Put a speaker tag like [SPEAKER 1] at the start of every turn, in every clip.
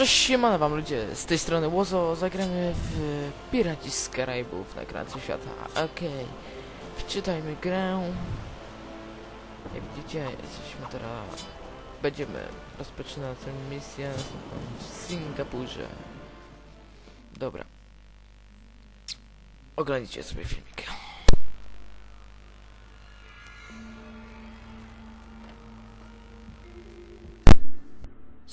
[SPEAKER 1] Cześć, siemano wam ludzie, z tej strony Łozo, zagramy w Piraci z Karaibów na krańcu świata. Okej, wczytajmy grę. Jak widzicie, jesteśmy teraz... Będziemy rozpoczynać tę misję w Singapurze. Dobra. Oglądajcie sobie filmik.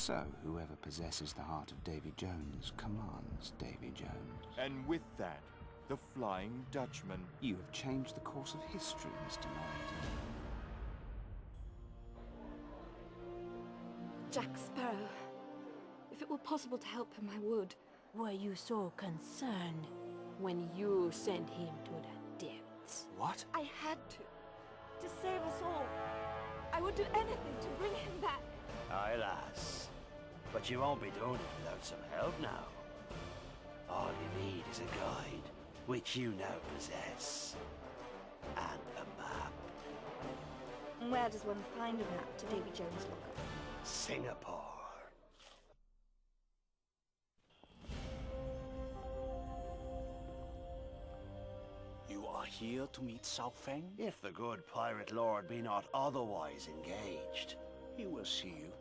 [SPEAKER 2] So, whoever possesses the heart of Davy Jones commands Davy Jones.
[SPEAKER 3] And with that, the Flying Dutchman.
[SPEAKER 2] You have changed the course of history, Mr. Norrington.
[SPEAKER 4] Jack Sparrow. If it were possible to help him, I would.
[SPEAKER 5] Were you so concerned when you sent him to the depths?
[SPEAKER 2] What?
[SPEAKER 4] I had to. To save us all. I would do anything to bring him back.
[SPEAKER 6] Aye, lass. But you won't be doing it without some help now. All you need is a guide, which you now possess. And a map.
[SPEAKER 4] Where does one find a map to Davy Jones' locker?
[SPEAKER 6] Singapore.
[SPEAKER 7] You are here to meet Sao Feng?
[SPEAKER 6] If the good pirate lord be not otherwise engaged.
[SPEAKER 7] He will see you.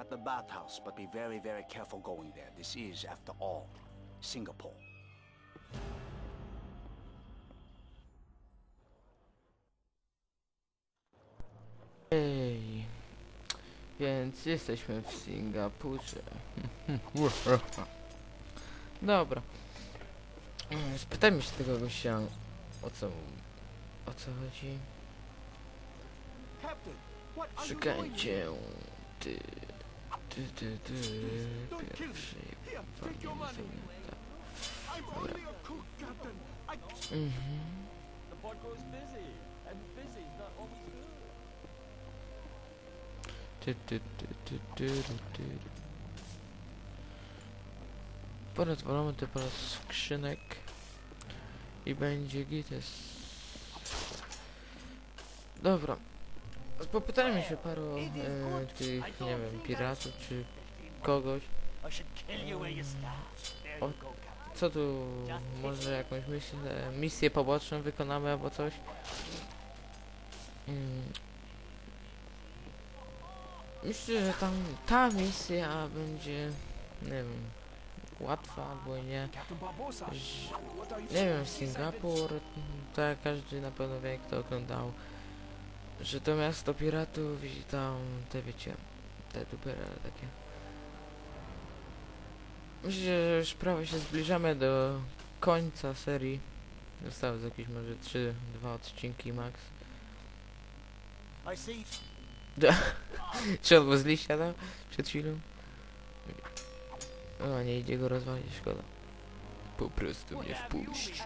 [SPEAKER 7] At the bathhouse, but be very, very careful going there. This is, after all, Singapore.
[SPEAKER 1] Ej. Więc jesteśmy w Singapurze. Dobra. Mm, Spytajmy się tego gościa, o co, o co chodzi. Czekajcie. Ty, ty, ty, ty, pierwszy. Mhm. Ty, ty, ty, ty, ty, ty. Porozwalamy te parę skrzynek i będzie gites. Dobra. Popytajmy się paru e, tych, nie wiem, piratów czy kogoś. O-. Co tu, może jakąś misję, misję poboczną wykonamy albo coś? Mm. Myślę, że tam ta misja będzie, nie wiem, łatwa albo nie. Nie wiem, Singapur, tak jak każdy na pewno wie, kto oglądał, że to miasto piratów i tam, te wiecie, te dupery takie. Myślę, że już prawie się zbliżamy do końca serii. Zostały z jakieś może 3, 2 odcinki max. Czy albo z liścia tam? Przed chwilą? O, nie idzie go rozwalić, szkoda. Po prostu mnie wpuść.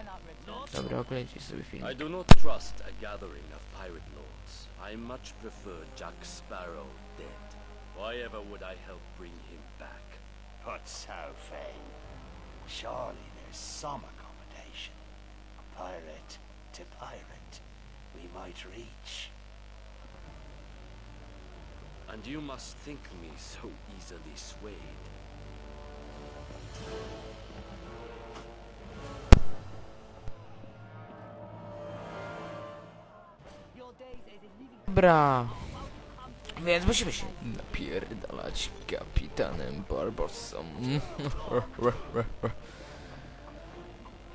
[SPEAKER 1] Dobra, oglądajcie sobie film.
[SPEAKER 8] I do not trust a gathering of pirate lords. I much prefer Jack Sparrow dead. Why ever would I help bring him back?
[SPEAKER 6] But Sao Feng, surely there's some accommodation. A Pirate to pirate, we might reach.
[SPEAKER 8] And you must think me so easily swayed.
[SPEAKER 1] Dobra. Więc musimy się napierdalać kapitanem Barbossą.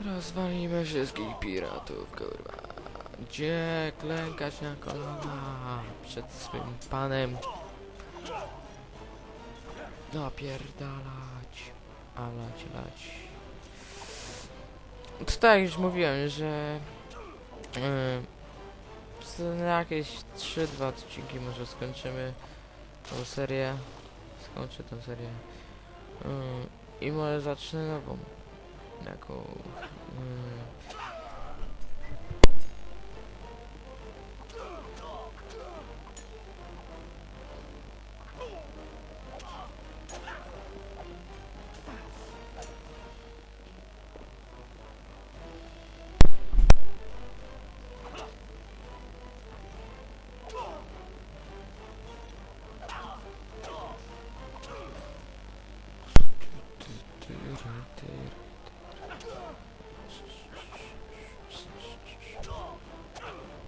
[SPEAKER 1] Rozwalimy wszystkich piratów, kurwa. Gdzie klękać na kolana przed swym panem? Napierdalać. A lać, lać. To tak już mówiłem, że... Yy, na jakieś 3-2 odcinki może skończymy tą serię. Skończę tę serię. Yy, I może zacznę nową. Jaką... Yy,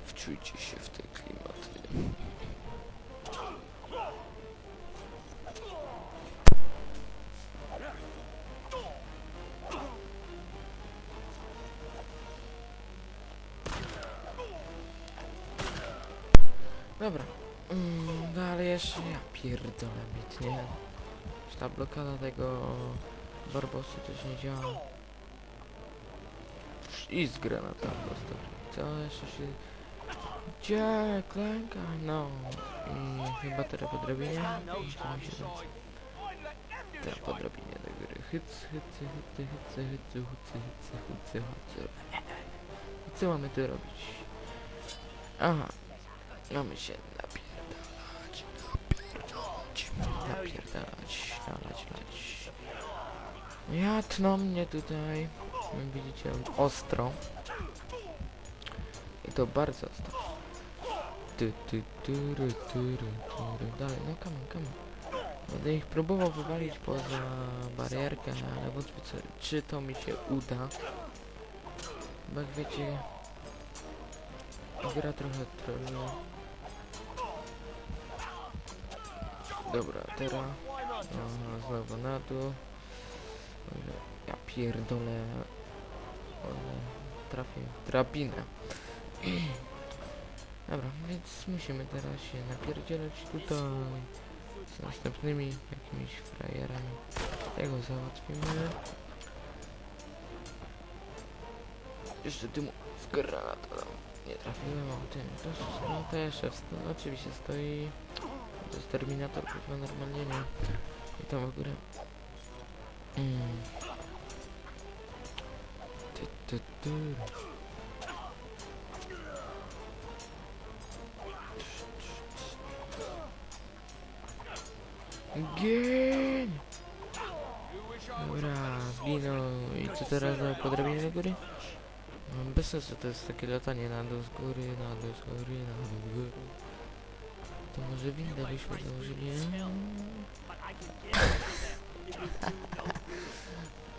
[SPEAKER 1] Wczujcie się w te klimaty. Dobra. Mm, dalej jeszcze ja pierdolę bitnie. Ta blokada tego Barbosu też nie działa? I z granata prosto. Co jeszcze się... Gdzie? Klęka? No. I chyba teraz po da? Teraz po drabinie do góry. Hyc, hycy, hycy, hycy, hycy, hycy, hycy, hycy, hycy. Co mamy tu robić? Aha. Mamy się napierdalać, napierdalać, napierdalać, nalać, lać. Ja tną mnie tutaj, jak widzicie, ostro. I to bardzo ostro. Ty, ty, tyry. Dalej, no come on, come on. Będę ich próbował wywalić poza barierkę, ale wątpię, co, czy to mi się uda. Bo jak wiecie, gra trochę troluje. Dobra, teraz Aha, znowu na dół. Ja pierdolę. Ale trafię w drabinę. Dobra, więc musimy teraz się napierdzielać tutaj z następnymi jakimiś frajerami. Tego załatwimy. Jeszcze dymu z granata nie trafiłem, o tym to no też sto, oczywiście stoi. To jest Terminator, chyba normalnie nie. I tam w górę. Mm. Ty. Gień! Dobra, zginął. I co teraz na podrabinie do góry? No, bez sensu to jest takie latanie na dół z góry, na dół z góry, na dół z góry. To może windę byśmy założyli?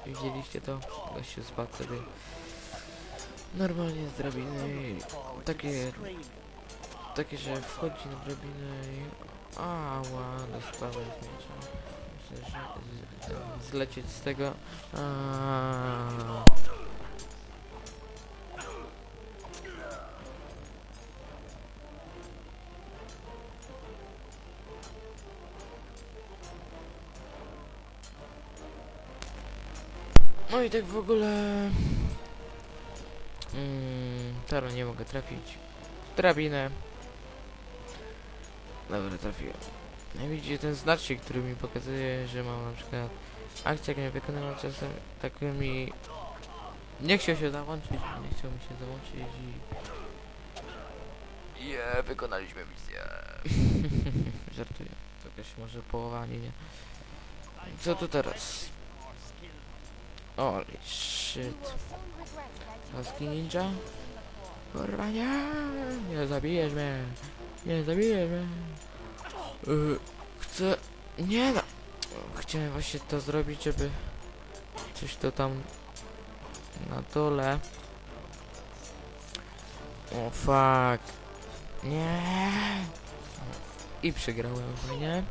[SPEAKER 1] Widzieliście to? Gościu spadł sobie normalnie z drabiny takie takie, że wchodzi na drabinę i ała, dostałem z miecza. Myślę, że zlecieć z tego Aaaa. No i tak w ogóle... Mm, teraz nie mogę trafić. Drabinę. Dobra, trafiłem. No i widzicie ten znacznik, który mi pokazuje, że mam na przykład akcję, jak nie wykonana czasem, tak mi... Nie chciał się załączyć, nie chciał mi się załączyć i... Je, wykonaliśmy misję. Żartuję. To jakaś może połowa, nie, nie. Co tu teraz? Holy shit. Husky ninja? Kurwa nie! Nie zabijesz mnie! Nie zabijesz mnie! Yy, chcę... Nie no! Chciałem właśnie to zrobić, żeby... Coś to tam... Na dole... O fuck! Nie! I przegrałem fajnie.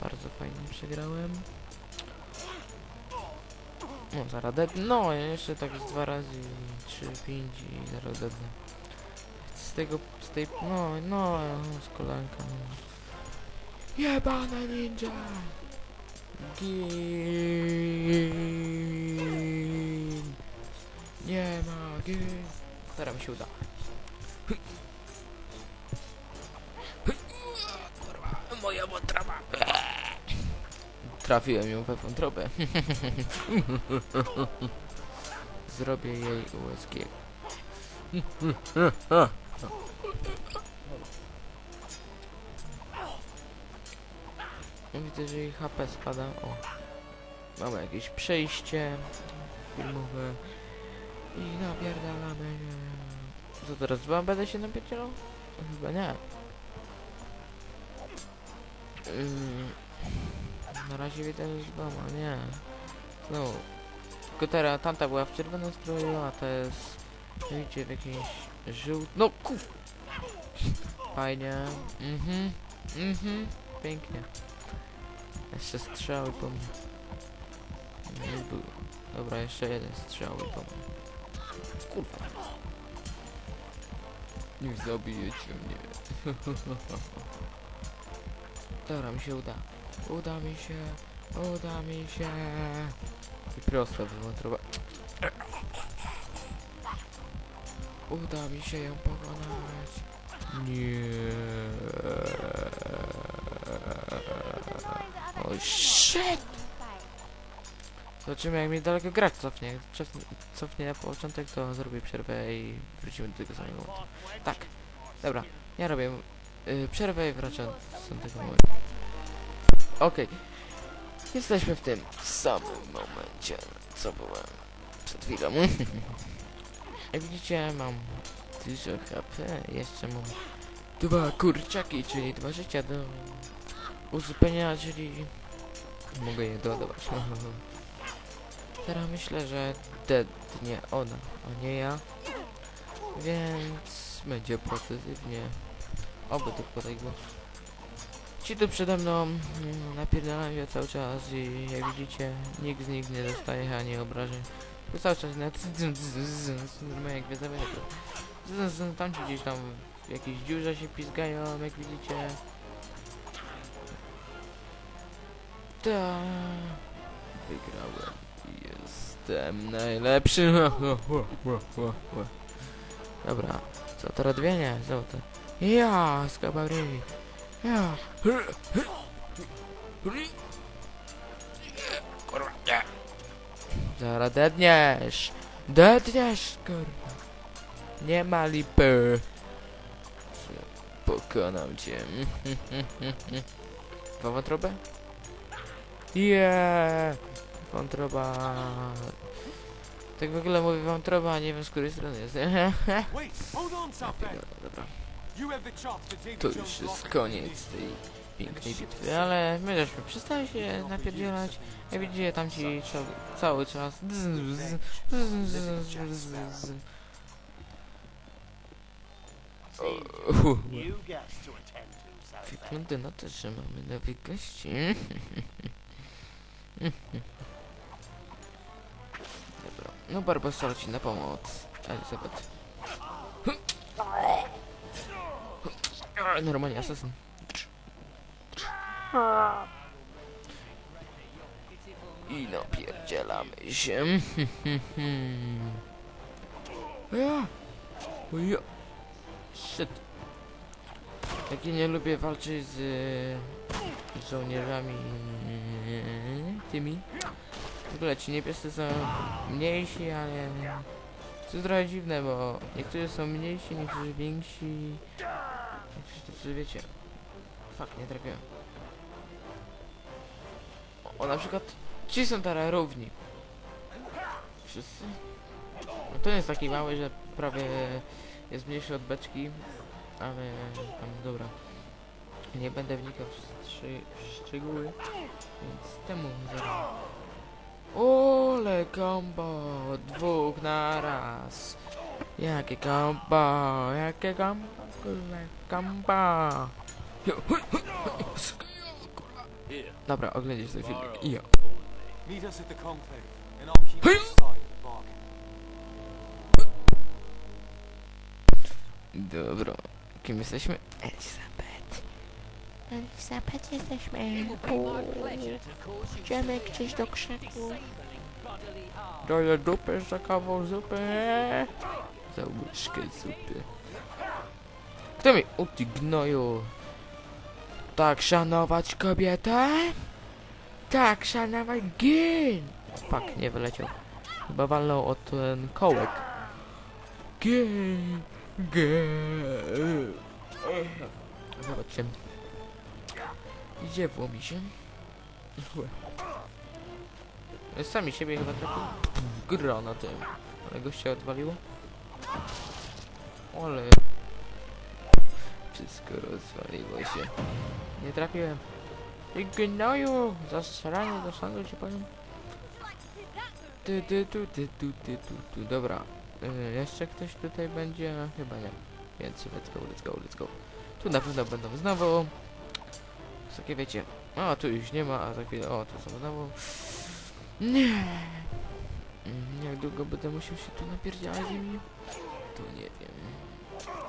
[SPEAKER 1] Bardzo fajnie przegrałem. No, zaraz dead. No, jeszcze tak z dwa razy, trzy, pięć i zaraz dednę. Z tego, z tej, no, no, z kolanka. No. Jebana ninja! Gin! Nie ma gin! Teraz mi się uda. Trafiłem ją we wątrobę. Zrobię jej USG. Widzę, że jej HP spada. O. Mamy jakieś przejście filmowe. I napierdalamy. Co teraz? Chyba będę się napierdzielał? Chyba nie. Na razie że doma, nie. No. Tylko teraz tamta była w czerwonym stroju, a ta jest... Widzicie, w jakiejś żółt... No ku... Fajnie. Mhm. Mhm. Pięknie. Jeszcze strzały po mnie. Nie było. Dobra, jeszcze jeden strzał po mnie. Kurwa. Nie zabijecie mnie. Dobra, mi się uda. Uda mi się. Uda mi się. I prosto wywątrowa. Uda mi się ją pokonać. Nie. O shit! Zobaczymy jak mnie daleko grać cofnie. Cofnie, cofnie na początek to zrobię przerwę i wrócimy do tego samego momentu. Tak. Dobra. Ja robię y, przerwę i wracam do tego momentu. Okej. Jesteśmy w tym samym momencie, co byłem przed chwilą. Jak widzicie, mam dużo HP. Jeszcze mam dwa kurczaki, czyli dwa życia do uzupełnienia, czyli mogę je dodawać. Teraz myślę, że dednie ona, a nie ja. Więc będzie pozytywnie. Oby to podejdą. Ci tu przede mną mm, napierdalają cały czas i jak widzicie nikt z nich nie dostaje ani obrażeń. Tylko cały czas na normalnie jak gwiazdowe Tam ci gdzieś tam w jakiejś dziurze się pizgają, jak widzicie. Ta wygrałem. Jestem najlepszy. Dobra, co to rodwienie? Złote. Ja, skabary. Ja. Kurwa, nie. Zaraz dedniesz. Dedniesz, kurwa. Nie ma lipy. Pokonam cię. Dwa wątrobę? Yeah. Wątroba. Tak w ogóle mówię wątroba, a nie wiem z której strony jest.
[SPEAKER 3] Wait, hold on.
[SPEAKER 1] Dobra. To już jest koniec tej pięknej bitwy, ale my żeśmy przestali się napierdzielać. Jak widzicie, tam ci cały czas... Wygląda na to, że mamy nowych gości. Dobra, no Barbosa ci na pomoc. Elizabeth. Normalnie asasyn. I napierdzielamy się. Ja. Shit. Jak ja nie lubię walczyć z żołnierzami tymi. W ogóle ci niebiescy są mniejsi, ale to jest trochę dziwne, bo niektórzy są mniejsi, niektórzy więksi. Tacy, wiecie. Fuck, nie trafiłem. O, na przykład ci są teraz równi. Wszyscy. No to jest taki mały, że prawie jest mniejszy od beczki, ale tam dobra. Nie będę wnikał w szczegóły, więc temu zaraz. Ole combo, dwóch na raz. Jakie combo, jakie combo, hui, kurwa. Dobra, oglądaj sobie filmik. Jo. Dobra, kim jesteśmy? Elizabeth. Elizabeth jesteśmy. Idziemy gdzieś do krzaku. Daję dupę za kawał zupy. Za łyżkę zupy. Kto mi? O ty gnoju. Tak szanować kobietę? Tak szanować gin. Fuck, nie wyleciał. Chyba walnął o ten kołek. Gin. Gin. Zobaczcie. Idzie w mi się. Sami siebie chyba trafił. Gra na tym. Ale gościa odwaliło. Ale... Wszystko rozwaliło się. Nie trafiłem. Ty gnoju! Zastrzelanie do sądu ci powiem. Ty, ty, tu, ty, tu, ty, tu, tu. Dobra. Y, jeszcze ktoś tutaj będzie? Chyba nie. Więc let's go, let's go, let's go. Tu na pewno będą znowu. Takie wiecie. O, tu już nie ma, a za chwilę. O, tu są znowu. Nie. Mm, Jak długo będę musiał się tu napierdziałać z nimi? To nie wiem.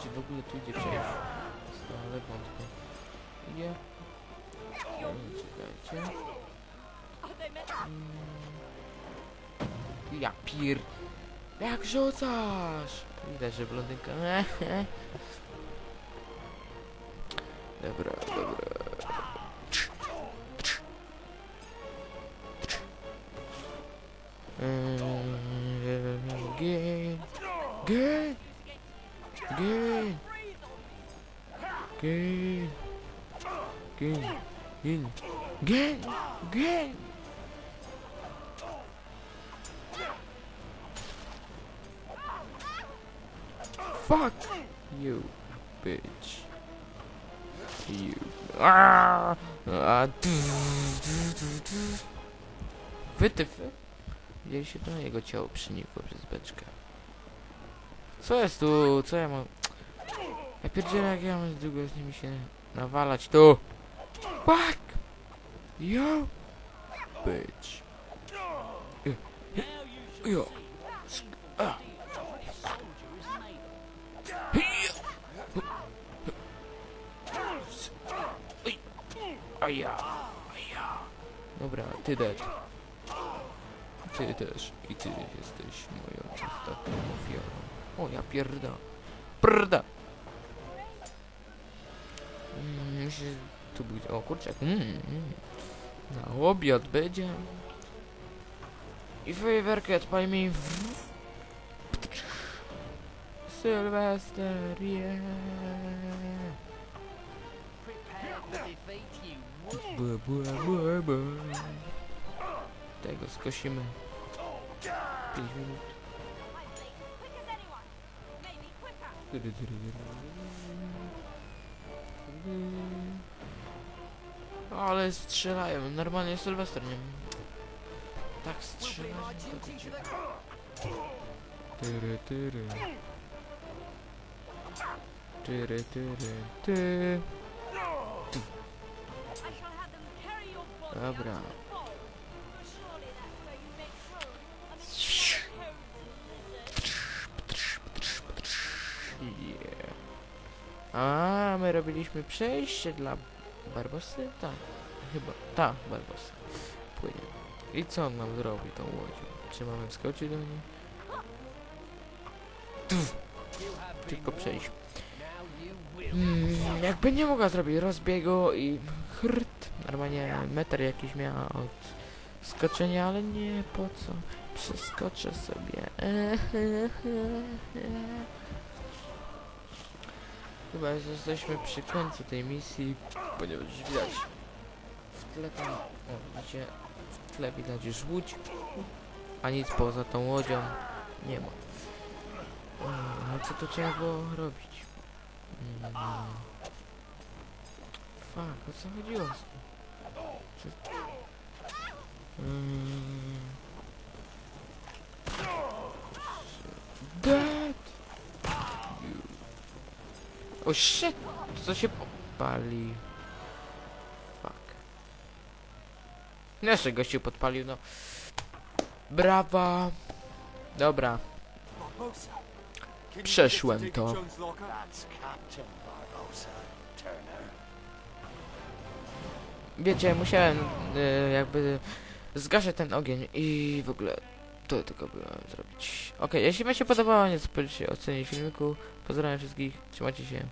[SPEAKER 1] Czy w ogóle tu idzie przejść? Ale wątpię. Nie, czekajcie. Ja pir... Jak rzucasz? Widać, że blondynka... Dobra, dobra. Eee, Gin. Gin. Gin. Gin. Fuck you, bitch. You. Ah! Ah. Wytyfy? Widzieliście to? Jego ciało przenikło przez beczkę. Co jest tu? Co ja mam? Ja pierdzielę jak ja mam długo z nimi się nawalać tu. Fuck! Yo! Bitch. Yo. Sk- a. Oj. Aja. Aja. Dobra, ty dead. Ty też. I ty jesteś moją ostatnią ofiarą. O, ja pierda. Prda. Mm, tu będzie... O, kurczak. Mm, mm. Na obiad będzie. I fajerwerkę odpalimy. Sylwester, yeah. Tego skosimy. 5 minut.
[SPEAKER 4] As anyone.
[SPEAKER 1] Ale strzelają, normalnie Sylwester nie Tak strzelają. Tyry, tyry. Tyry, tyry, ty. Dobra. Yeah. A, my robiliśmy przejście dla Barbosy? Tak, chyba. Tak, Barbosa. Płynie. I co on nam zrobi tą łodzią? Czy mamy wskoczyć do niej? Tylko przejść. Mm, jakby nie mogła zrobić rozbiegu i chrt. Normalnie metr jakiś miała od skoczenia, ale nie po co. Przeskoczę sobie. Chyba jesteśmy przy końcu tej misji, ponieważ widać w tle tam, o widzicie, w tle widać już łódź, a nic poza tą łodzią nie ma. No co to trzeba było robić? Mm. Fuck, o co chodziło? Czy... Mm. Dead! You. O shit! Co się podpali? Fuck. Jeszcze gościu podpalił, no. Brawa! Dobra, Przeszłem
[SPEAKER 3] to
[SPEAKER 1] wiecie, musiałem y, jakby zgasić ten ogień i w ogóle to tylko było zrobić. Okej, jeśli wam się podobało, nie zapomnijcie o ocenie filmiku. Pozdrawiam wszystkich, trzymajcie się,